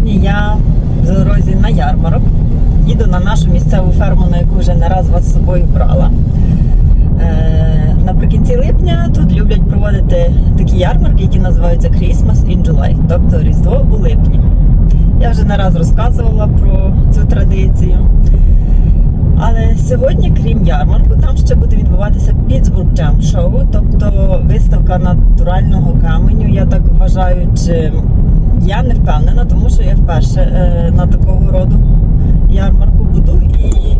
Сьогодні я в дорозі на ярмарок. Їду на нашу місцеву ферму, на яку вже не раз вас з собою брала. Е, наприкінці липня тут люблять проводити такі ярмарки, які називаються Christmas in July, тобто Різдво у липні. Я вже не раз розказувала про цю традицію. Але сьогодні, крім ярмарку, там ще буде відбуватися Pittsburgh Jam Show, тобто виставка натурального каменю. Я так вважаю, чи я не впевнена, тому що я вперше е, на такого роду ярмарку буду. І,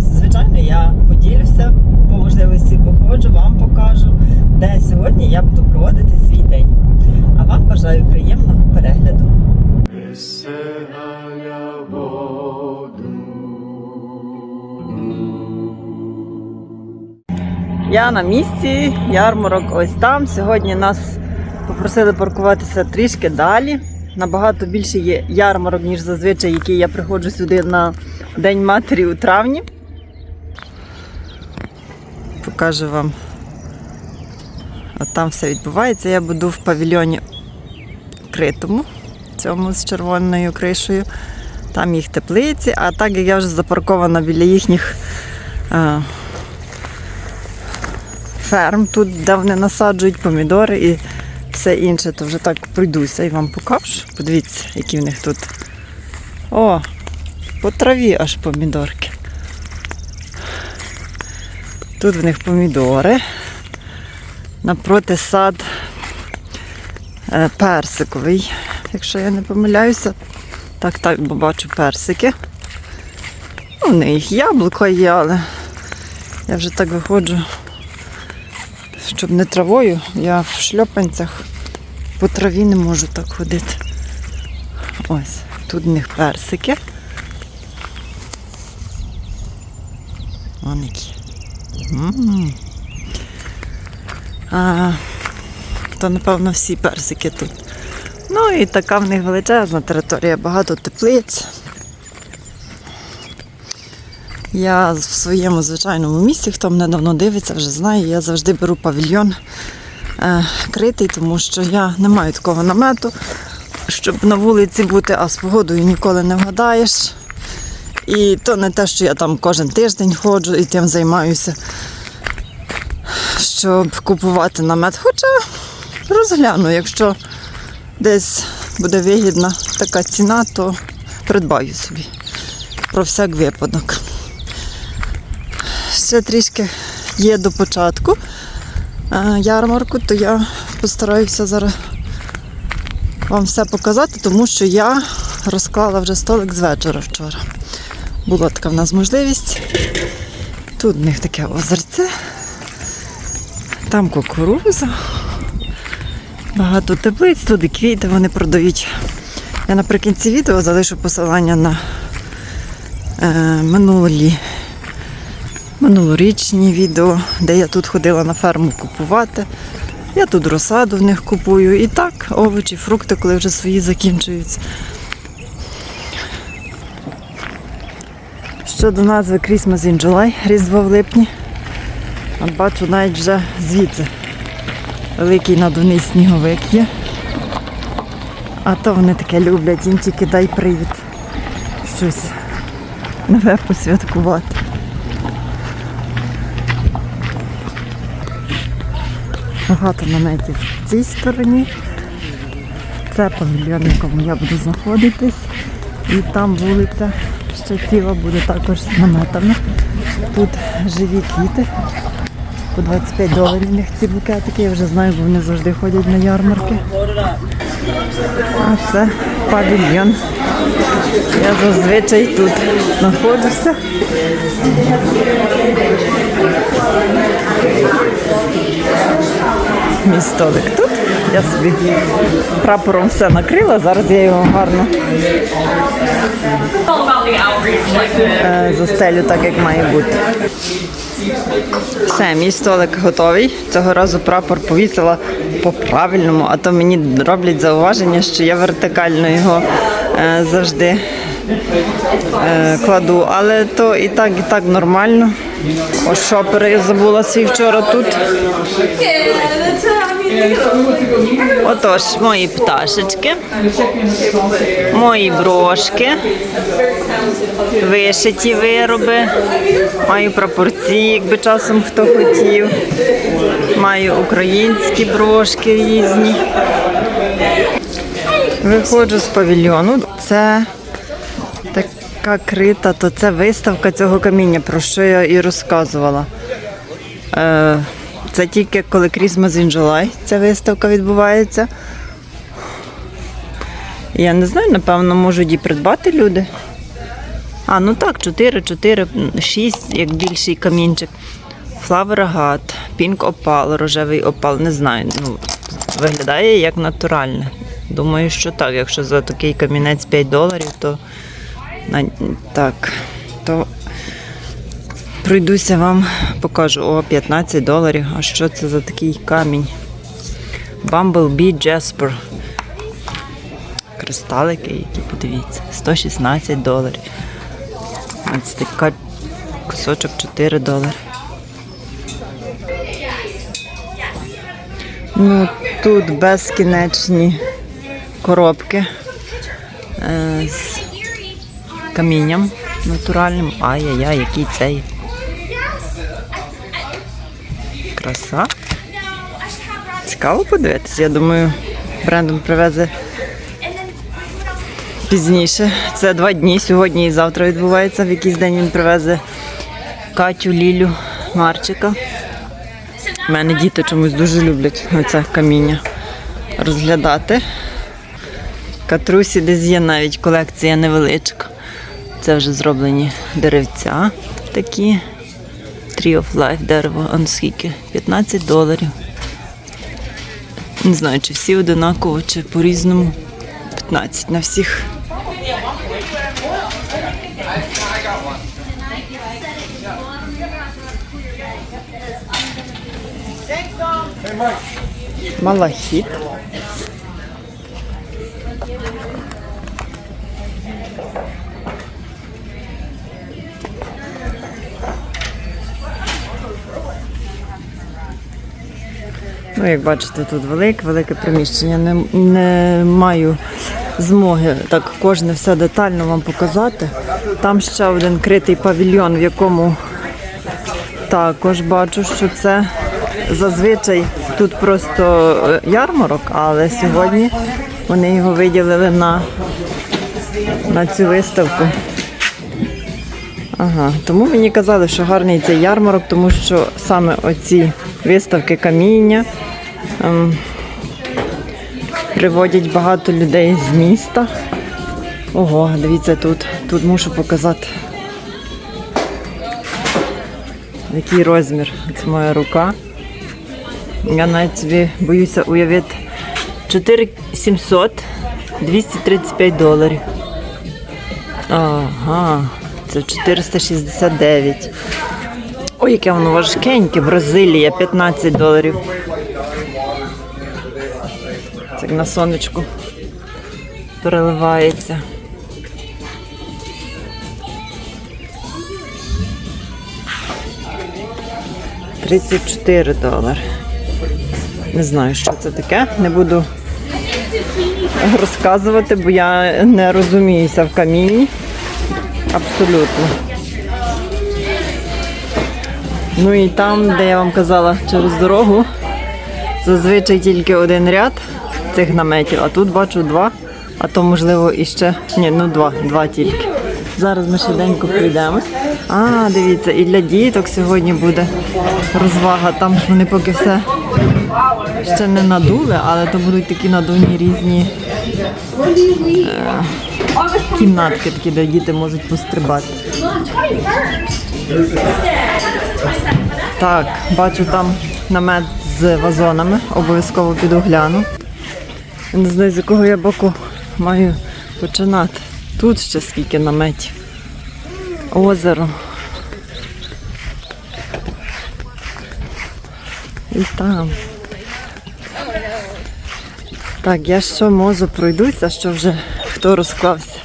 звичайно, я поділюся по можливості походжу, вам покажу, де сьогодні я буду проводити свій день. А вам бажаю приємного перегляду. Я на місці, ярмарок ось там. Сьогодні нас попросили паркуватися трішки далі. Набагато більше є ярмарок, ніж зазвичай, який я приходжу сюди на День матері у травні. Покажу вам. От там все відбувається. Я буду в павільйоні критому, цьому з червоною кришею. Там їх теплиці, а так як я вже запаркована біля їхніх. е, ферм, тут, де вони насаджують помідори і все інше, то вже так пройдуся і вам покажу. Подивіться, які в них тут. О, по траві аж помідорки. Тут в них помідори. Напроти сад е, персиковий, якщо я не помиляюся. Так, так, бо бачу персики. Ну, в них яблуко є, але я вже так виходжу щоб не травою, я в шльопанцях по траві не можу так ходити. Ось, тут в них персики. Вон які. М. А, то, напевно, всі персики тут. Ну і така в них величезна територія, багато теплиць. Я в своєму звичайному місці, хто мене давно дивиться, вже знає, я завжди беру павільйон е, критий, тому що я не маю такого намету, щоб на вулиці бути, а з погодою ніколи не вгадаєш. І то не те, що я там кожен тиждень ходжу і тим займаюся, щоб купувати намет. Хоча розгляну, якщо десь буде вигідна така ціна, то придбаю собі про всяк випадок ще трішки є до початку е, ярмарку, то я постараюся зараз вам все показати, тому що я розклала вже столик з вечора вчора. Була така в нас можливість. Тут в них таке озерце, там кукуруза, багато теплиць, тут і квіти вони продають. Я наприкінці відео залишу посилання на е, минулі минулорічні відео, де я тут ходила на ферму купувати. Я тут розсаду в них купую. І так, овочі, фрукти, коли вже свої закінчуються. Щодо назви Christmas in July, Різдво в липні. От бачу навіть вже звідси великий надувний сніговик є. А то вони таке люблять, їм тільки дай привід. Щось нове посвяткувати. Багато наметів в цій стороні. Це павільйон, в якому я буду знаходитись. І там вулиця ще ціла буде також з наметами. Тут живі квіти. По 25 доларів них ці букетики. Я вже знаю, бо вони завжди ходять на ярмарки. А це павільйон. Я зазвичай тут знаходжуся. Мій столик тут. Я собі прапором все накрила, зараз я його гарно е, застелю так, як має бути. Все, мій столик готовий. Цього разу прапор повісила по-правильному, а то мені роблять зауваження, що я вертикально його е, завжди е, кладу. Але то і так, і так нормально. Ось шопери я свій вчора тут. Отож, мої пташечки, мої брошки, вишиті вироби, маю прапорці, якби часом хто хотів. Маю українські брошки різні. Виходжу з павільйону. Це така крита, то це виставка цього каміння, про що я і розказувала. Е, Це тільки коли in July ця виставка відбувається. Я не знаю, напевно, можуть її придбати люди. А, ну так, 4, 4, 6, як більший камінчик. Flower агат, пінк опал, рожевий опал, не знаю. Ну, виглядає як натуральне. Думаю, що так. Якщо за такий камінець 5 доларів, то так, то пройдуся вам, покажу. О, 15 доларів. А що це за такий камінь? Bumblebee Jasper. Кристалики, які подивіться, 116 доларів. Ось така кусочок 4 долари. Ну, тут безкінечні коробки е, з камінням натуральним. Ай-яй-яй, який цей. Краса. Цікаво подивитися. Я думаю, брендом привезе пізніше. Це два дні. Сьогодні і завтра відбувається. В якийсь день він привезе Катю, Лілю, Марчика. У мене діти чомусь дуже люблять оце каміння розглядати. Катрусі десь є навіть колекція невеличка. Це вже зроблені деревця такі. Tree of Life дерево, а скільки? 15 доларів. Не знаю, чи всі одинаково, чи по-різному. 15 на всіх. Малахіт. Ну, як бачите, тут велике, велике приміщення. Не, не маю змоги так кожне все детально вам показати. Там ще один критий павільйон, в якому також бачу, що це зазвичай тут просто е, ярмарок, але сьогодні вони його виділили на, на цю виставку. Ага, тому мені казали, що гарний цей ярмарок, тому що саме оці виставки каміння приводять багато людей з міста. Ого, дивіться тут. Тут мушу показати. Який розмір? Це моя рука. Я навіть собі боюся уявити. 4700, 235 доларів. Ага, це 469. Ой, яке воно важкеньке, Бразилія, 15 доларів. Це на сонечку переливається. Тридцять чотири долари. Не знаю, що це таке. Не буду розказувати, бо я не розуміюся в камінні. Абсолютно. Ну і там, де я вам казала через дорогу, зазвичай тільки один ряд цих наметів, а тут бачу два, а то можливо іще. Ні, ну два, два тільки. Зараз ми швиденько прийдемо. А, дивіться, і для діток сьогодні буде розвага. Там ж вони поки все ще не надули, але то будуть такі надувні різні е, кімнатки, такі, де діти можуть пострибати. Так, бачу там намет з вазонами, обов'язково підогляну. Я Не знаю, з якого я боку маю починати. Тут ще скільки наметів. Озеро. І там. Так, я що можу пройдуся, що вже хто розклався.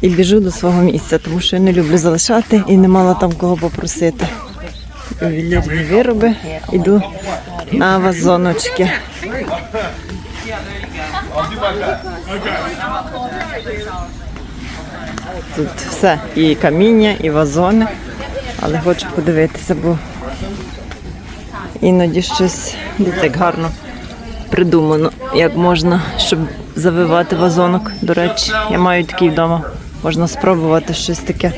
І біжу до свого місця, тому що я не люблю залишати і не мала там кого попросити. ювелірні вироби. Іду на вазоночки. Тут все, і каміння, і вазони. Але хочу подивитися, бо іноді щось як гарно придумано, як можна, щоб завивати вазонок. До речі, я маю такий вдома. Можна спробувати щось таке.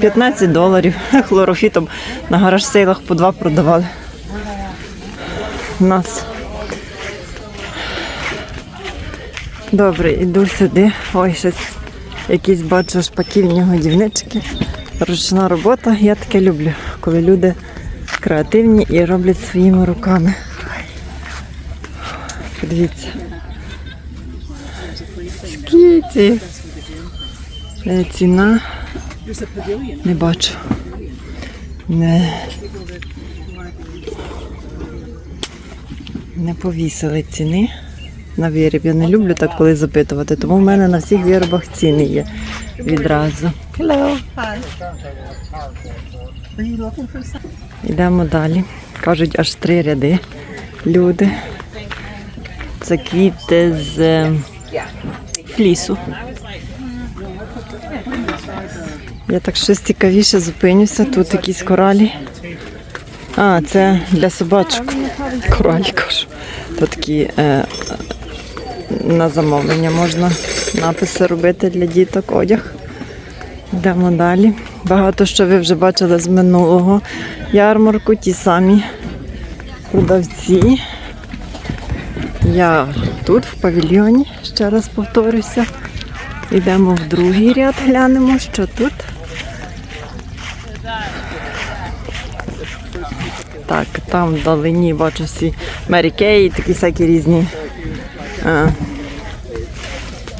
15 доларів хлорофітом на гараж сейлах по два продавали. У нас. Добре, іду сюди. Ой, щось якісь бачу шпаківні годівнички. Ручна робота. Я таке люблю, коли люди креативні і роблять своїми руками. Подивіться. Скільки? Е, Ціна. Не бачу. Не. Не повісили ціни на виріб. Я не люблю так коли запитувати, тому в мене на всіх виробах ціни є відразу. Hello. Йдемо далі. Кажуть, аж три ряди люди. Це квіти з е, флісу. Я так щось цікавіше зупинюся. Тут якісь коралі. А, це для собачок. Коралі кажу. То такі е, на замовлення можна написи робити для діток одяг. Йдемо далі. Багато що ви вже бачили з минулого ярмарку, ті самі продавці. Я тут, в павільйоні, ще раз повторюся. Йдемо в другий ряд, глянемо, що тут. Так, там вдалині бачу всі Мері Кей, такі всякі різні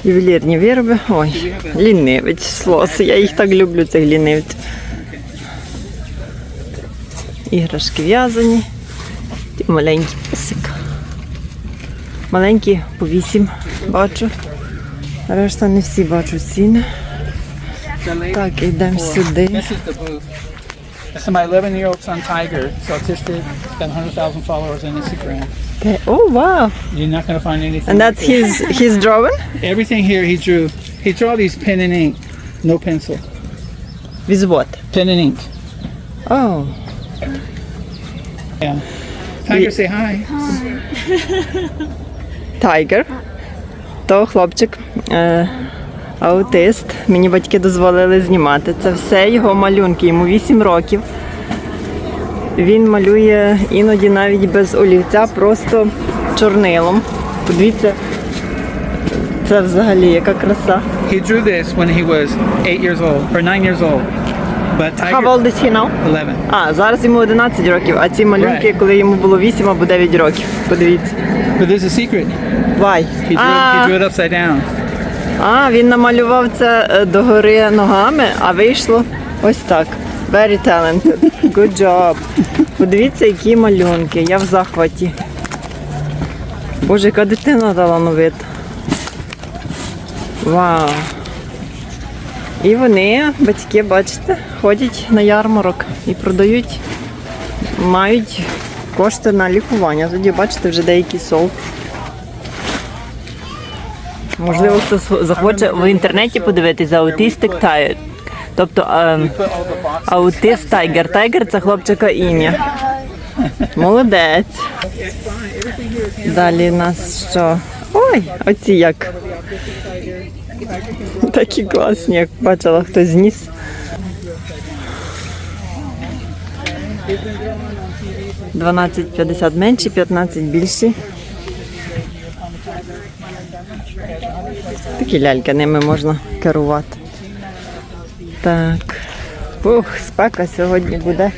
ювелірні вироби. Ой, лінивець, слоси. Я їх так люблю, цих лінивців. Іграшки в'язані. Ті маленькі песик. Маленькі по 8 бачу. Решта не всі бачу ціни. Так, йдемо сюди. This is my 11 year old son Tiger. He's autistic. He's got 100,000 followers on Instagram. Okay. Oh wow! You're not to find anything. And that's his his drawing? Everything here he drew. He drew all these pen and ink, no pencil. With what? Pen and ink. Oh. Yeah. Tiger, say hi. Тайгер. То хлопчик. Е, аутист. Мені батьки дозволили знімати. Це все його малюнки. Йому 8 років. Він малює іноді навіть без олівця, просто чорнилом. Подивіться, це взагалі яка краса. He drew this when he was eight years old or nine years old. But How old is he now? 11. А, зараз йому 11 років, а ці малюнки, Right. коли йому було 8 або 9 років. Подивіться. But there's a secret. Why? He drew, he drew it upside down. А, він намалював це е, догори ногами, а вийшло ось так. Very talented. Good job. Подивіться, які малюнки. Я в захваті. Боже, яка дитина талановита. Вау. І вони, батьки, бачите, ходять на ярмарок і продають, мають кошти на лікування. Тоді, бачите, вже деякі сол. Можливо, хтось захоче в інтернеті подивитися аутистик тайгер. Тобто ем, аутист тайгер. Тайгер це хлопчика ім'я. Молодець. Далі нас що? Ой, оці як. Такі класні, як бачила, хтось зніс. Дванадцять п'ятдесят менші, 15 більші. Такі ляльки ними можна керувати. Так. Ух, спека сьогодні буде.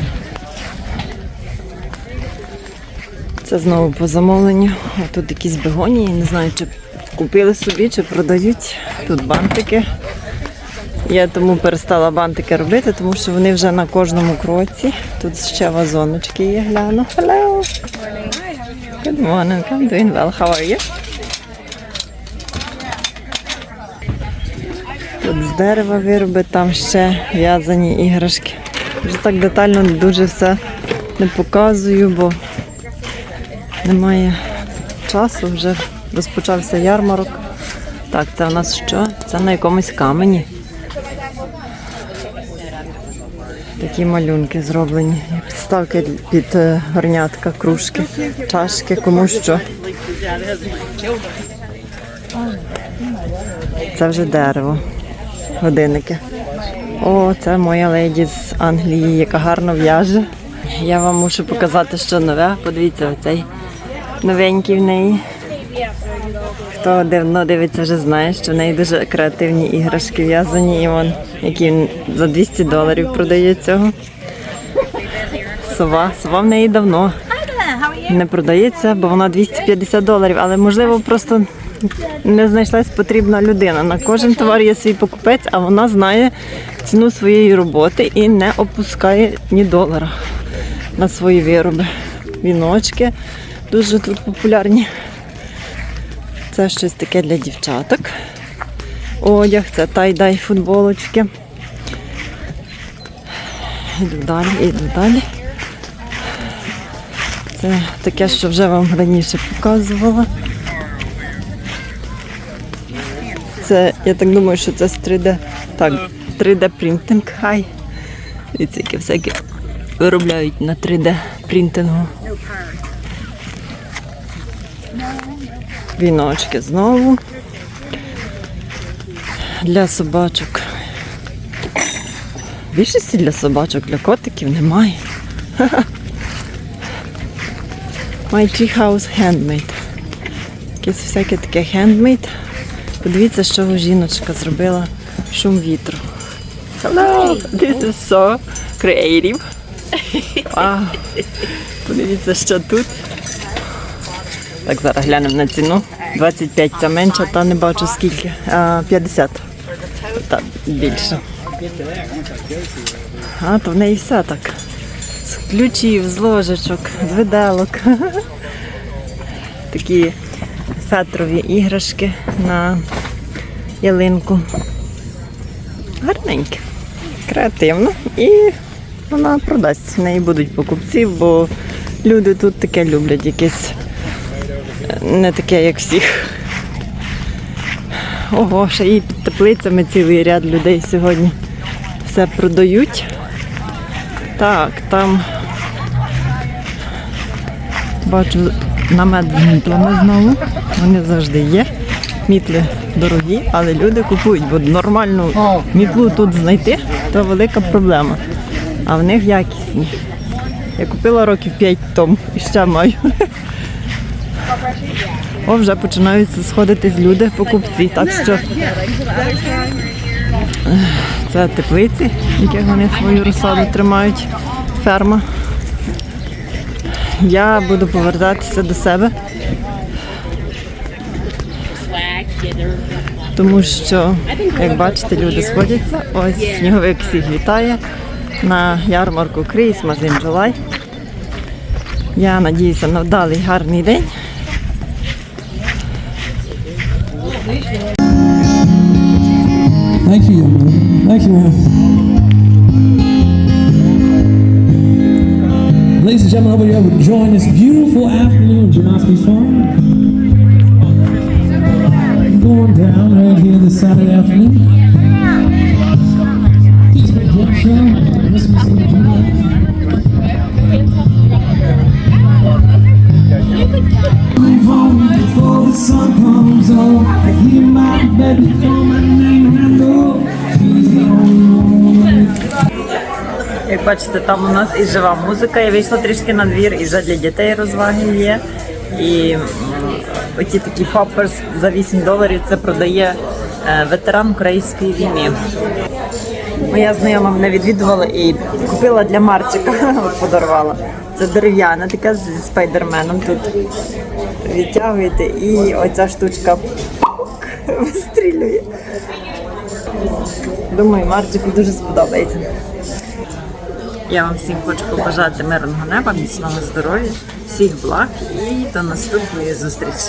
Це знову по замовленню. Тут якісь бегонії, не знаю, чи купили собі, чи продають. Тут бантики. Я тому перестала бантики робити, тому що вони вже на кожному кроці. Тут ще вазоночки є, гляну. Hello. Good morning. I'm doing well. How are you? Тут з дерева вироби, там ще в'язані іграшки. Вже так детально дуже все не показую, бо немає часу, вже розпочався ярмарок. Так, це у нас що? Це на якомусь камені. Такі малюнки зроблені. Підставки під е, горнятка, кружки, чашки, кому що. Це вже дерево. Годинники. О, це моя леді з Англії, яка гарно в'яже. Я вам мушу показати, що нове. Подивіться, оцей новенький в неї. Хто давно дивиться, вже знає, що в неї дуже креативні іграшки в'язані, і вон, які за 200 доларів продає цього. Сова. Сова в неї давно не продається, бо вона 250 доларів, але можливо просто не знайшлась потрібна людина. На кожен товар є свій покупець, а вона знає ціну своєї роботи і не опускає ні долара на свої вироби. Віночки дуже тут популярні. Це щось таке для дівчаток. Одяг, це тай-дай футболочки. Іду далі, іду далі. Це таке, що вже вам раніше показувала. Це, я так думаю, що це з 3D. Так, 3D принтинг. Хай. І які всякі виробляють на 3D принтингу. Віночки знову. Для собачок. Більшості для собачок, для котиків немає. My tree house handmade. Якесь всяке таке handmade. Подивіться, чого жіночка зробила шум вітру. Hello! This is so creative. Вау. Подивіться, що тут. Так, зараз глянемо на ціну. 25 та менша, та не бачу скільки. А, 50. Та більше. А, то в неї все так. З ключів, з ложечок, з виделок. Такі фетрові іграшки на ялинку. Гарненькі, креативно. І вона продасть. В неї будуть покупці, бо люди тут таке люблять, якесь е, не таке, як всіх. Ого, ще і під теплицями цілий ряд людей сьогодні все продають. Так, там бачу намет з мітлами знову. Вони завжди є. Мітли дорогі, але люди купують, бо нормальну мітлу тут знайти то велика проблема. А в них якісні. Я купила років 5 тому і ще маю. О, вже починаються сходитись люди, покупці. Так що це теплиці, яких вони свою розсаду тримають. Ферма. Я буду повертатися до себе, тому що, як бачите, люди сходяться. Ось сніговик всіх вітає на ярмарку Christmas in July. Я надіюся на вдалий гарний день. Thank you. Thank you, them over here enjoying this beautiful afternoon, Janoski's Farm. Going down right here this Saturday afternoon. Як бачите, там у нас і жива музика, я вийшла трішки на двір, і вже для дітей розваги є. І оті такі попперс за 8 доларів це продає е, ветеран Корейської війни. Моя знайома мене відвідувала і купила для Марчика, подарувала. Це дерев'яна, така зі спайдерменом тут відтягуєте, і оця штучка вистрілює. Думаю, Марчику дуже сподобається. Я вам всім хочу побажати мирного неба, міцного здоров'я, всіх благ і до наступної зустрічі.